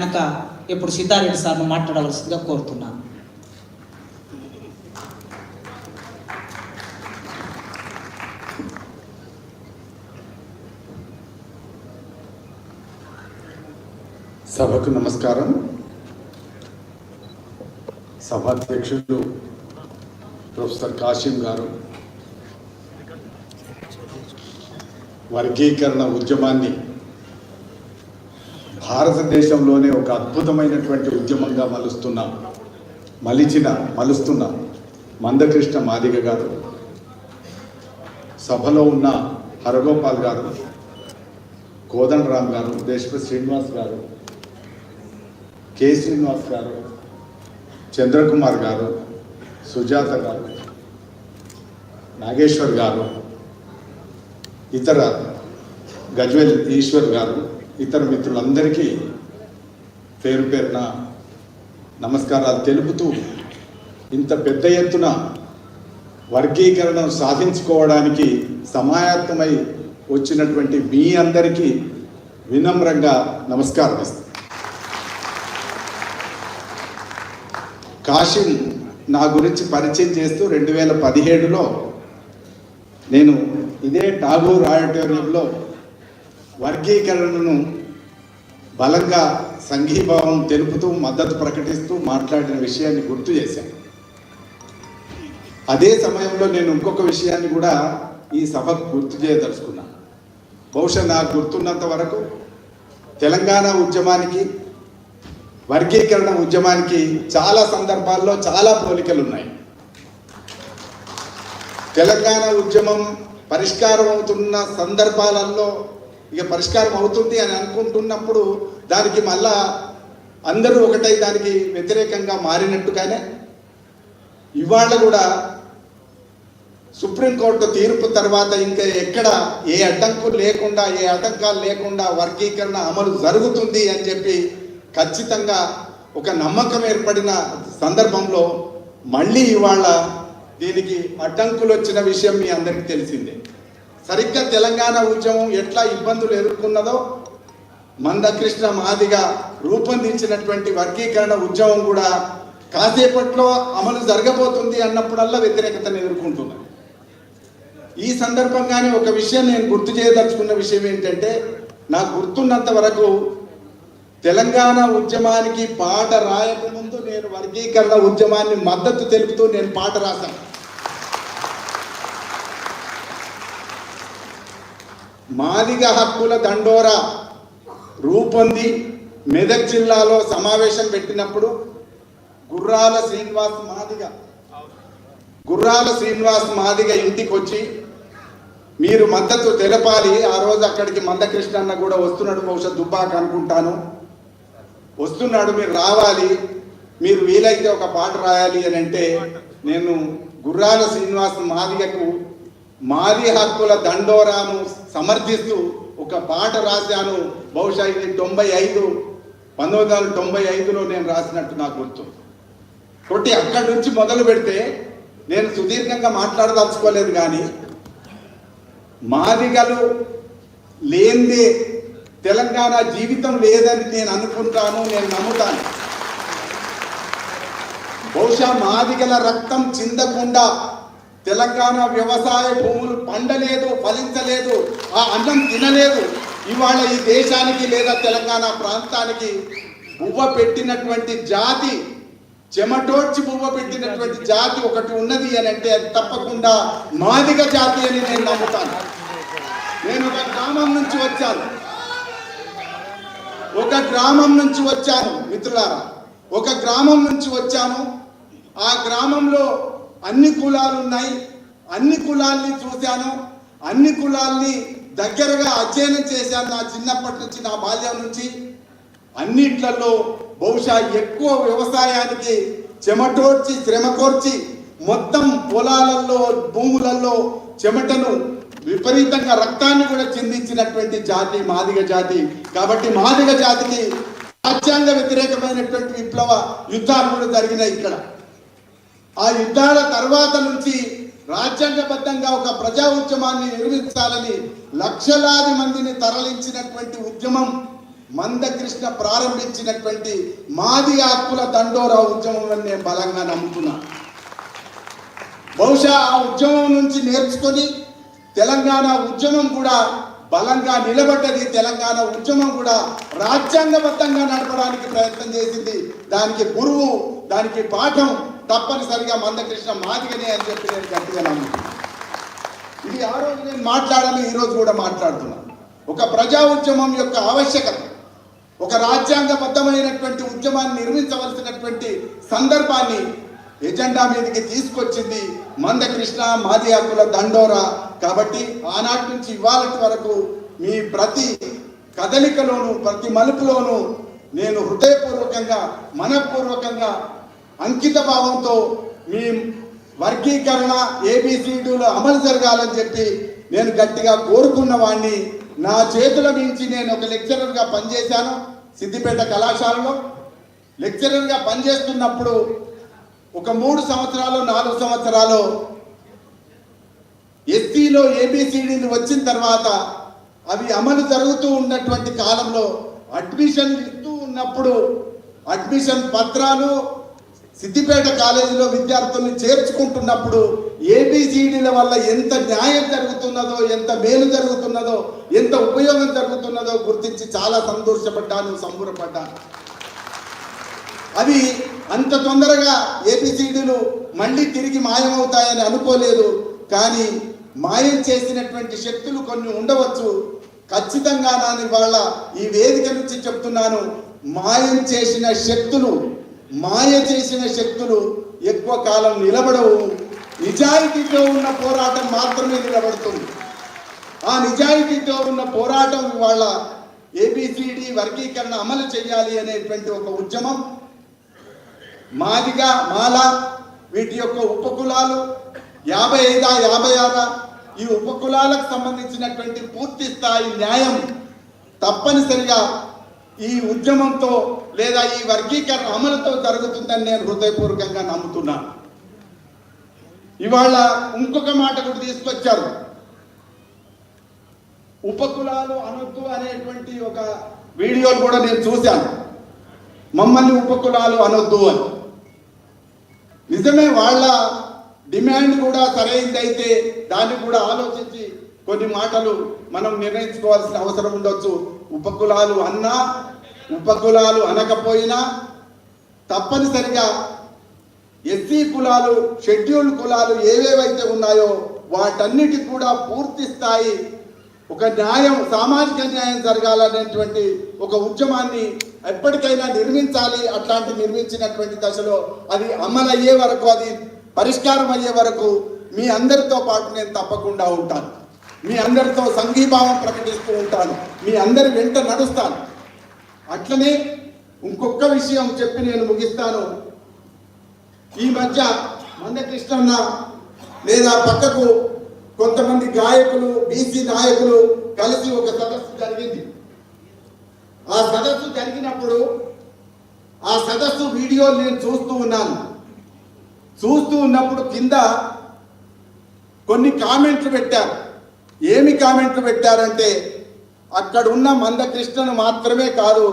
కనుక ఇప్పుడు సీతారెడ్డి సార్ను మాట్లాడవలసిందిగా కోరుతున్నాను. సభకు నమస్కారం. సభాధ్యక్షులు ప్రొఫెసర్ కాశీం గారు వర్గీకరణ ఉద్యమాన్ని భారతదేశంలోనే ఒక అద్భుతమైనటువంటి ఉద్యమంగా మలుస్తున్న. మలిచిన మలుస్తున్న మందకృష్ణ మాదిగ గారు. సభలో ఉన్న హరగోపాల్ గారు. కోదండరామ్ గారు. దేశపతి శ్రీనివాస్ గారు. కె శ్రీనివాస్ గారు. చంద్రకుమార్ గారు. సుజాత గారు. నాగేశ్వర్ గారు. ఇతర గజ్వెల్ ఈశ్వర్ గారు. ఇతర మిత్రులందరికీ పేరు పేరున నమస్కారాలు తెలుపుతూ ఇంత పెద్ద ఎత్తున వర్గీకరణ సాధించుకోవడానికి సమాయత్తమై వచ్చినటువంటి మీ అందరికీ వినమ్రంగా నమస్కారం ఇస్తాను కాశీం నా గురించి పరిచయం చేస్తూ రెండు వేల పదిహేడులో నేను ఇదే టాగూర్ ఆడిటోరియంలో వర్గీకరణను బలంగా సంఘీభావం తెలుపుతూ మద్దతు ప్రకటిస్తూ మాట్లాడిన విషయాన్ని గుర్తు చేశాను అదే సమయంలో నేను ఇంకొక విషయాన్ని కూడా ఈ సభకు గుర్తు చేయదలుచుకున్నాను బహుశా నాకు గుర్తున్నంత వరకు తెలంగాణ ఉద్యమానికి వర్గీకరణ ఉద్యమానికి చాలా సందర్భాల్లో చాలా పోలికలు ఉన్నాయి తెలంగాణ ఉద్యమం పరిష్కారం అవుతున్న సందర్భాలలో ఇక పరిష్కారం అవుతుంది అని అనుకుంటున్నప్పుడు దానికి మళ్ళా అందరూ ఒకటై దానికి వ్యతిరేకంగా మారినట్టుగానే ఇవాళ కూడా సుప్రీంకోర్టు తీర్పు తర్వాత ఇంకా ఎక్కడ ఏ అడ్డంకులు లేకుండా ఏ ఆటంకాలు లేకుండా వర్గీకరణ అమలు జరుగుతుంది అని చెప్పి ఖచ్చితంగా ఒక నమ్మకం ఏర్పడిన సందర్భంలో మళ్ళీ ఇవాళ దీనికి అడ్డంకులు వచ్చిన విషయం మీ అందరికీ తెలిసిందే. సరిగ్గా తెలంగాణ ఉద్యమం ఎట్లా ఇబ్బందులు ఎదుర్కొన్నదో మందకృష్ణ మాదిగా రూపొందించినటువంటి వర్గీకరణ ఉద్యమం కూడా కాసేపట్లో అమలు జరగబోతుంది అన్నప్పుడల్లా వ్యతిరేకతను ఎదుర్కొంటుంది ఈ సందర్భంగానే ఒక విషయం నేను గుర్తు చేయదలుచుకున్న విషయం ఏంటంటే నాకు గుర్తున్నంత వరకు తెలంగాణ ఉద్యమానికి పాట రాయకముందు నేను వర్గీకరణ ఉద్యమాన్ని మద్దతు తెలుపుతూ నేను పాట రాశాను. మాదిగ హక్కుల దండోరా రూపొంది మెదక్ జిల్లాలో సమావేశం పెట్టినప్పుడు గుర్రాల శ్రీనివాస్ మాదిగ. గుర్రాల శ్రీనివాస్ మాదిగ ఇంటికి వచ్చి మీరు మద్దతు తెలపాలి. ఆ రోజు అక్కడికి మందకృష్ణన్న కూడా వస్తున్నాడు. బహుశా దుబ్బాక అనుకుంటాను. వస్తున్నాడు మీరు రావాలి. మీరు వీలైతే ఒక పాట రాయాలి అని అంటే నేను గుర్రాల శ్రీనివాస్ మాదిగకు మాది హక్కుల దండోరాను సమర్థిస్తూ ఒక పాట రాశాను. బహుశా ఇది తొంభై ఐదు పంతొమ్మిది వందల తొంభై ఐదులో నేను రాసినట్టు నాకు గుర్తు. కొట్టి అక్కడి నుంచి మొదలు పెడితే నేను సుదీర్ఘంగా మాట్లాడదలుచుకోలేదు కానీ మాదిగలు లేనిదే తెలంగాణ జీవితం లేదని నేను అనుకుంటాను నేను నమ్ముతాను. బహుశా మాదిగల రక్తం చిందకుండా తెలంగాణ వ్యవసాయ భూములు పండలేదు ఫలించలేదు ఆ అన్నం తినలేదు. ఇవాళ ఈ దేశానికి లేదా తెలంగాణ ప్రాంతానికి బువ్వ పెట్టినటువంటి జాతి చెమటోడ్చి బువ్వ పెట్టినటువంటి జాతి ఒకటి ఉన్నది అని అంటే అది తప్పకుండా మాదిగ జాతి అని నేను నమ్ముతాను. నేను ఒక గ్రామం నుంచి వచ్చాను. ఒక గ్రామం నుంచి వచ్చాను మిత్రులారా. ఒక గ్రామం నుంచి వచ్చాను. ఆ గ్రామంలో అన్ని కులాలు ఉన్నాయి. అన్ని కులాల్ని చూశాను. అన్ని కులాల్ని దగ్గరగా అధ్యయనం చేశాను నా చిన్నప్పటి నుంచి నా బాల్యం నుంచి. అన్నిట్లలో బహుశా ఎక్కువ వ్యవసాయానికి చెమటోడ్చి శ్రమ కోర్చి మొత్తం పొలాలలో భూములలో చెమటను విపరీతంగా రక్తాన్ని కూడా చిందించినటువంటి జాతి మాదిగ జాతి. కాబట్టి మాదిగ జాతికి రాజ్యాంగ వ్యతిరేకమైనటువంటి విప్లవ యుద్ధాలు కూడా జరిగినాయి ఇక్కడ. ఆ యుద్ధాల తర్వాత నుంచి రాజ్యాంగబద్ధంగా ఒక ప్రజా ఉద్యమాన్ని నిర్మించాలని లక్షలాది మందిని తరలించినటువంటి ఉద్యమం మందకృష్ణ ప్రారంభించినటువంటి మాది హక్కుల దండోరా ఉద్యమం అని నేను బలంగా నమ్ముతున్నా. బహుశా ఆ ఉద్యమం నుంచి నేర్చుకొని తెలంగాణ ఉద్యమం కూడా బలంగా నిలబడ్డది తెలంగాణ ఉద్యమం కూడా రాజ్యాంగబద్ధంగా నడపడానికి ప్రయత్నం చేసింది. దానికి గురువు దానికి పాఠం తప్పనిసరిగా మందకృష్ణ మాదిగనే అని చెప్పి నేను గట్టిగా నమ్ముతున్నాను ఇది ఆ రోజు నేను మాట్లాడాలి ఈరోజు కూడా మాట్లాడుతున్నాను ఒక ప్రజా ఉద్యమం యొక్క ఆవశ్యకత ఒక రాజ్యాంగబద్ధమైనటువంటి ఉద్యమాన్ని నిర్మించవలసినటువంటి సందర్భాన్ని ఎజెండా మీదకి తీసుకొచ్చింది మందకృష్ణ మాది హక్కుల దండోరా. కాబట్టి ఆనాటి నుంచి ఇవాళ వరకు మీ ప్రతి కదలికలోను ప్రతి మలుపులోను నేను హృదయపూర్వకంగా మనపూర్వకంగా అంకిత భావంతో మీ వర్గీకరణ ఏబిసిడీలు అమలు జరగాలని చెప్పి నేను గట్టిగా కోరుకున్న వాడిని నా చేతుల మించి నేను ఒక లెక్చరర్గా పనిచేశాను సిద్దిపేట కళాశాలలో. లెక్చరర్గా పనిచేస్తున్నప్పుడు ఒక మూడు సంవత్సరాలు నాలుగు సంవత్సరాలు ఎస్సీలో ఏబిసిడీలు వచ్చిన తర్వాత అవి అమలు జరుగుతూ ఉన్నటువంటి కాలంలో అడ్మిషన్ ఇస్తూ ఉన్నప్పుడు అడ్మిషన్ పత్రాలు సిద్దిపేట కాలేజీలో విద్యార్థుల్ని చేర్చుకుంటున్నప్పుడు ఏబిసిడీల వల్ల ఎంత న్యాయం జరుగుతున్నదో ఎంత మేలు జరుగుతున్నదో ఎంత ఉపయోగం జరుగుతున్నదో గుర్తించి చాలా సంతోషపడ్డాను సంబూరపడ్డాను. అవి అంత తొందరగా ఏబిసిడీలు మళ్ళీ తిరిగి మాయమవుతాయని అనుకోలేదు కానీ మాయం చేసినటువంటి శక్తులు కొన్ని ఉండవచ్చు. ఖచ్చితంగా నాని వాళ్ళ ఈ వేదిక నుంచి చెప్తున్నాను మాయం చేసిన శక్తులు మాయ చేసిన శక్తులు ఎక్కువ కాలం నిలబడవు. నిజాయితీతో ఉన్న పోరాటం మాత్రమే నిలబడుతుంది. ఆ నిజాయితీతో ఉన్న పోరాటం వాళ్ళ ఏబిసిడి వర్గీకరణ అమలు చేయాలి అనేటువంటి ఒక ఉద్యమం మాదిగా మాల వీటి యొక్క ఉపకులాలు యాభై ఐదా యాభై ఆరా ఈ ఉపకులాలకు సంబంధించినటువంటి పూర్తి స్థాయి న్యాయం తప్పనిసరిగా ఈ ఉద్యమంతో లేదా ఈ వర్గీకరణ అమలుతో జరుగుతుందని నేను హృదయపూర్వకంగా నమ్ముతున్నాను. ఇవాళ ఇంకొక మాట కూడా తీసుకొచ్చారు. ఉపకులాలు అనొద్దు అనేటువంటి ఒక వీడియోలు కూడా నేను చూశాను. మమ్మల్ని ఉపకులాలు అనొద్దు అని. నిజమే వాళ్ళ డిమాండ్ కూడా సరైందైతే దాన్ని కూడా ఆలోచించి కొన్ని మాటలు మనం నిర్ణయించుకోవాల్సిన అవసరం ఉండొచ్చు. ఉపకులాలు అన్నా ఉపకులాలు అనకపోయినా తప్పనిసరిగా ఎస్సీ కులాలు షెడ్యూల్డ్ కులాలు ఏవేవైతే ఉన్నాయో వాటన్నిటి కూడా పూర్తి స్థాయి ఒక న్యాయం సామాజిక న్యాయం జరగాలనేటువంటి ఒక ఉద్యమాన్ని ఎప్పటికైనా నిర్మించాలి అట్లాంటి నిర్మించినటువంటి దశలో అది అమలయ్యే వరకు అది పరిష్కారం అయ్యే వరకు మీ అందరితో పాటు నేను తప్పకుండా ఉంటాను. మీ అందరితో సంఘీభావం ప్రకటిస్తూ ఉంటాను. మీ అందరి వెంట నడుస్తాను. అట్లనే ఇంకొక విషయం చెప్పి నేను ముగిస్తాను. ఈ మధ్య మందకృష్ణన్న లేదా పక్కకు కొంతమంది గాయకులు బీసీ నాయకులు కలిసి ఒక సదస్సు జరిగింది. ఆ సదస్సు జరిగినప్పుడు ఆ సదస్సు వీడియో నేను చూస్తూ ఉన్నాను. చూస్తూ ఉన్నప్పుడు కింద కొన్ని కామెంట్లు పెట్టారు. ఏమి కామెంట్లు పెట్టారంటే అక్కడ ఉన్న మందకృష్ణను మాత్రమే కాదు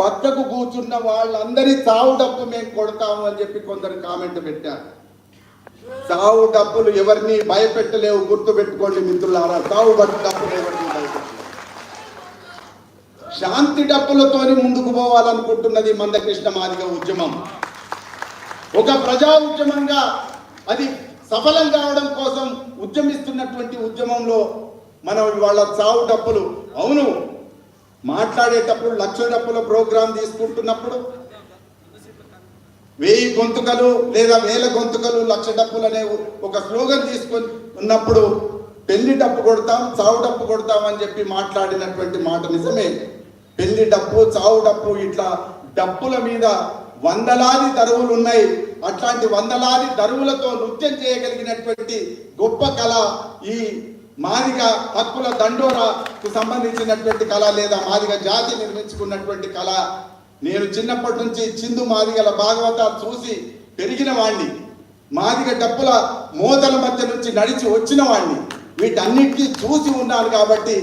పక్కకు కూర్చున్న వాళ్ళందరి చావు డప్పు మేము కొడతాము అని చెప్పి కొందరు కామెంట్ పెట్టారు. చావు డప్పులు ఎవరిని భయపెట్టలేవు గుర్తు పెట్టుకోండి మిత్రులారా. చావు డప్పులు ఎవరిని శాంతి డప్పులతోని ముందుకు పోవాలనుకుంటున్నది మందకృష్ణ మాదిగ ఉద్యమం. ఒక ప్రజా ఉద్యమంగా అది సఫలం కావడం కోసం ఉద్యమిస్తున్నటువంటి ఉద్యమంలో మనం వాళ్ళ చావు డప్పులు. అవును. మాట్లాడేటప్పుడు లక్ష డప్పుల ప్రోగ్రాం తీసుకుంటున్నప్పుడు వెయ్యి గొంతుకలు లేదా వేల గొంతుకలు లక్ష డప్పులు అనే ఒక స్లోగన్ తీసుకొని ఉన్నప్పుడు పెళ్ళి డప్పు కొడతాం చావు డప్పు కొడతాం అని చెప్పి మాట్లాడినటువంటి మాట నిజమే. పెళ్ళి డప్పు చావు డప్పు ఇట్లా డప్పుల మీద వందలాది దరువులు ఉన్నాయి. అట్లాంటి వందలాది దరువులతో నృత్యం చేయగలిగినటువంటి గొప్ప కళ ఈ మాదిగ హక్కుల దండోరాకు సంబంధించినటువంటి కళ లేదా మాదిగ జాతి నిర్మించుకున్నటువంటి కళ. నేను చిన్నప్పటి నుంచి చిందు మాదిగల భాగవతాలు చూసి పెరిగిన వాణ్ణి. మాదిగ డప్పుల మోతల మధ్య నుంచి నడిచి వచ్చిన వాణ్ణి. వీటన్నిటికీ చూసి ఉన్నాను కాబట్టి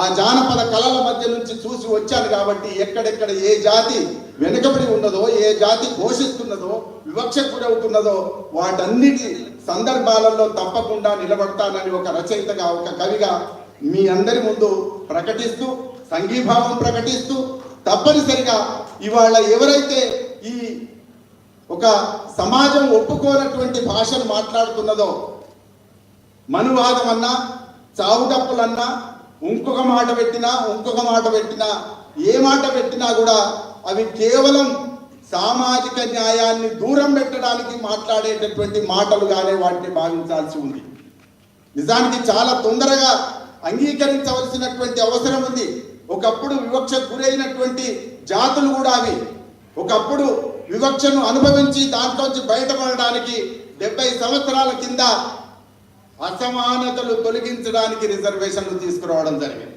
ఆ జానపద కళల మధ్య నుంచి చూసి వచ్చాను కాబట్టి ఎక్కడెక్కడ ఏ జాతి వెనుకబడి ఉన్నదో ఏ జాతి ఘోషిస్తున్నదో వివక్షకు గురవుతున్నదో వాటన్నిటి సందర్భాలలో తప్పకుండా నిలబడతానని ఒక రచయితగా ఒక కవిగా మీ అందరి ముందు ప్రకటిస్తూ సంఘీభావం ప్రకటిస్తూ తప్పనిసరిగా ఇవాళ ఎవరైతే ఈ ఒక సమాజం ఒప్పుకోనటువంటి భాషను మాట్లాడుతున్నదో మనువాదం అన్నా చావుటప్పులన్నా ఇంకొక మాట పెట్టినా ఇంకొక మాట పెట్టినా ఏ మాట పెట్టినా కూడా అవి కేవలం సామాజిక న్యాయాన్ని దూరం పెట్టడానికి మాట్లాడేటటువంటి మాటలుగానే వాటిని భావించాల్సి ఉంది. నిజానికి చాలా తొందరగా అంగీకరించవలసినటువంటి అవసరం ఉంది. ఒకప్పుడు వివక్షకు గురైనటువంటి జాతులు కూడా అవి. ఒకప్పుడు వివక్షను అనుభవించి దాంట్లోంచి బయటపడడానికి డెబ్బై సంవత్సరాల కింద అసమానతలు తొలగించడానికి రిజర్వేషన్లు తీసుకురావడం జరిగింది.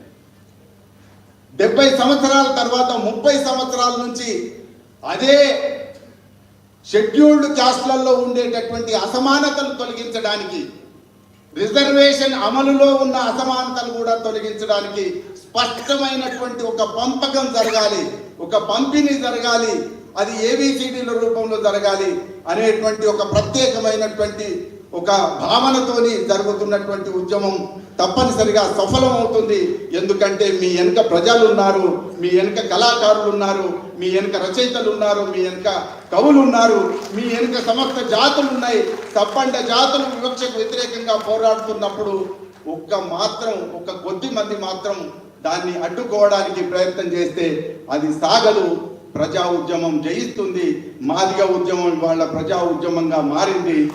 డెబ్బై సంవత్సరాల తర్వాత ముప్పై సంవత్సరాల నుంచి అదే షెడ్యూల్డ్ కాస్ట్లలో ఉండేటటువంటి అసమానతలు తొలగించడానికి రిజర్వేషన్ అమలులో ఉన్న అసమానతలు కూడా తొలగించడానికి స్పష్టమైనటువంటి ఒక పంపకం జరగాలి. ఒక పంపిణీ జరగాలి. అది ఏబిసిడీల రూపంలో జరగాలి అనేటువంటి ఒక ప్రత్యేకమైనటువంటి ఒక భావనతోని జరుగుతున్నటువంటి ఉద్యమం తప్పనిసరిగా సఫలం అవుతుంది ఎందుకంటే మీ వెనుక ప్రజలు ఉన్నారు మీ వెనుక కళాకారులు ఉన్నారు మీ వెనుక రచయితలు ఉన్నారు మీ వెనుక కవులు ఉన్నారు మీ వెనుక సమస్త జాతులు ఉన్నాయి తప్పంట జాతులు వివక్షకు వ్యతిరేకంగా పోరాడుతున్నప్పుడు ఒక్క మాత్రం ఒక కొద్ది మంది మాత్రం దాన్ని అడ్డుకోవడానికి ప్రయత్నం చేస్తే అది సాగదు. ప్రజా ఉద్యమం జయిస్తుంది. మాదిగ ఉద్యమం వాళ్ళ ప్రజా ఉద్యమంగా మారింది.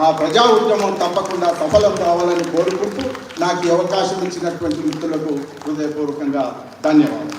ఆ ప్రజా ఉద్యమం తప్పకుండా సఫలం కావాలని కోరుకుంటూ నాకు ఈ అవకాశం ఇచ్చినటువంటి మిత్రులకు హృదయపూర్వకంగా ధన్యవాదాలు.